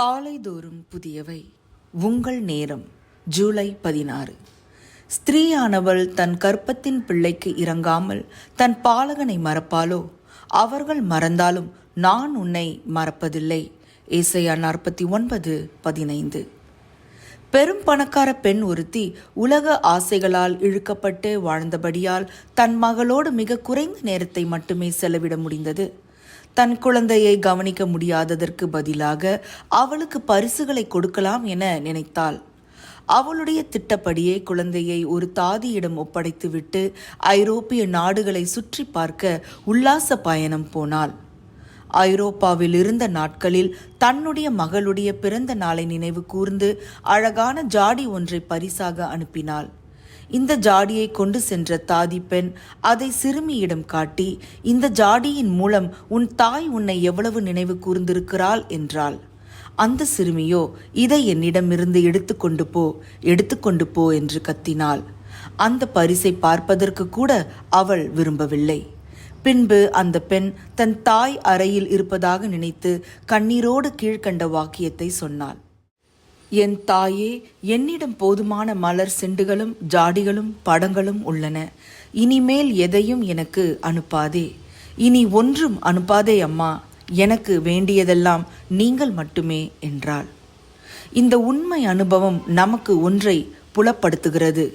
காலைதோறும் புதியவை. உங்கள் நேரம் ஜூலை பதினாறு. ஸ்திரீயானவள் தன் கற்பத்தின் பிள்ளைக்கு இறங்காமல் தன் பாலகனை மறப்பாலோ அவர்கள் மறந்தாலும் நான் உன்னை மறப்பதில்லை. ஏசையா நாற்பத்தி ஒன்பது பதினைந்து. பெரும் பணக்கார பெண் ஒருத்தி உலக ஆசைகளால் இழுக்கப்பட்டு வாழ்ந்தபடியால் தன் மகளோடு மிக குறைந்த நேரத்தை மட்டுமே செலவிட முடிந்தது. தன் குழந்தையை கவனிக்க முடியாததற்கு பதிலாக அவளுக்கு பரிசுகளை கொடுக்கலாம் என நினைத்தாள். அவளுடைய திட்டப்படியே குழந்தையை ஒரு தாதியிடம் ஒப்படைத்துவிட்டு ஐரோப்பிய நாடுகளை சுற்றி பார்க்க உல்லாச பயணம் போனாள். ஐரோப்பாவில் இருந்த நாட்களில் தன்னுடைய மகளுடைய பிறந்த நாளை நினைவு கூர்ந்து அழகான ஜாடி ஒன்றை பரிசாக அனுப்பினாள். இந்த ஜாடியை கொண்டு சென்ற தாதி பெண் அதை சிறுமியிடம் காட்டி இந்த ஜாடியின் மூலம் உன் தாய் உன்னை எவ்வளவு நினைவு கூர்ந்திருக்கிறாள் என்றாள். அந்த சிறுமியோ இதை என்னிடமிருந்து எடுத்துக்கொண்டு போ எடுத்துக்கொண்டு போ என்று கத்தினாள். அந்த பரிசை பார்ப்பதற்கு கூட அவள் விரும்பவில்லை. பின்பு அந்த பெண் தன் தாய் அறையில் இருப்பதாக நினைத்து கண்ணீரோடு கீழ்க்கண்ட வாக்கியத்தை சொன்னாள். என் தாயே என்னிடம் போதுமான மலர் செண்டுகளும் ஜாடிகளும் படங்களும் உள்ளன. இனிமேல் எதையும் எனக்கு அனுப்பாதே. இனி ஒன்றும் அனுப்பாதே அம்மா. எனக்கு வேண்டியதெல்லாம் நீங்கள் மட்டுமே என்றாள். இந்த உண்மை அனுபவம் நமக்கு ஒன்றை புலப்படுத்துகிறது.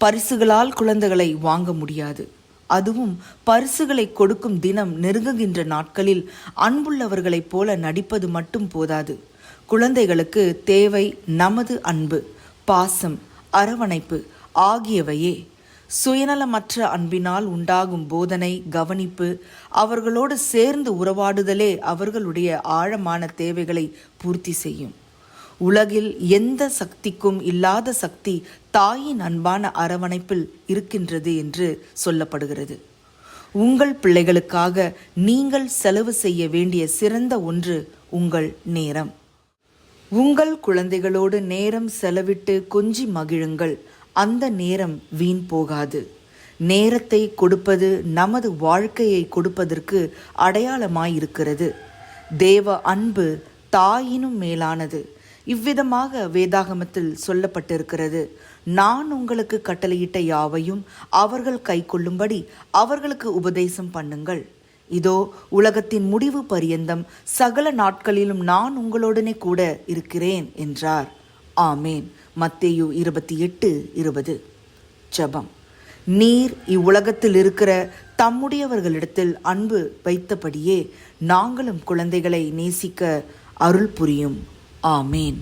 பரிசுகளால் குழந்தைகளை வாங்க முடியாது. அதுவும் பரிசுகளை கொடுக்கும் தினம் நெருங்குகின்ற நாட்களில் அன்புள்ளவர்களைப் போல நடிப்பது மட்டும் போதாது. குழந்தைகளுக்கு தேவை நமது அன்பு பாசம் அரவணைப்பு ஆகியவையே. சுயநலமற்ற அன்பினால் உண்டாகும் போதனை கவனிப்பு அவர்களோடு சேர்ந்து உறவாடுதலே அவர்களுடைய ஆழமான தேவைகளை பூர்த்தி செய்யும். உலகில் எந்த சக்திக்கும் இல்லாத சக்தி தாயின் அன்பான அரவணைப்பில் இருக்கின்றது என்று சொல்லப்படுகிறது. உங்கள் பிள்ளைகளுக்காக நீங்கள் செலவு செய்ய வேண்டிய சிறந்த ஒன்று உங்கள் நேரம். உங்கள் குழந்தைகளோடு நேரம் செலவிட்டு கொஞ்சி மகிழுங்கள். அந்த நேரம் வீண் போகாது. நேரத்தை கொடுப்பது நமது வாழ்க்கையை கொடுப்பதற்கு அடையாளமாயிருக்கிறது. தேவ அன்பு தாயினும் மேலானது. இவ்விதமாக வேதாகமத்தில் சொல்லப்பட்டிருக்கிறது. நான் உங்களுக்கு கட்டளையிட்ட யாவையும் அவர்கள் கை கொள்ளும்படி அவர்களுக்கு உபதேசம் பண்ணுங்கள். இதோ உலகத்தின் முடிவு பரியந்தம் சகல நாட்களிலும் நான் உங்களுடனே கூட இருக்கிறேன் என்றார். ஆமேன். மத்தேயு இருபத்தி எட்டு இருபது. ஜபம். நீர் இவ்வுலகத்தில் இருக்கிற தம்முடையவர்களிடத்தில் அன்பு வைத்தபடியே நாங்களும் குழந்தைகளை நேசிக்க அருள் புரியும். ஆமேன்.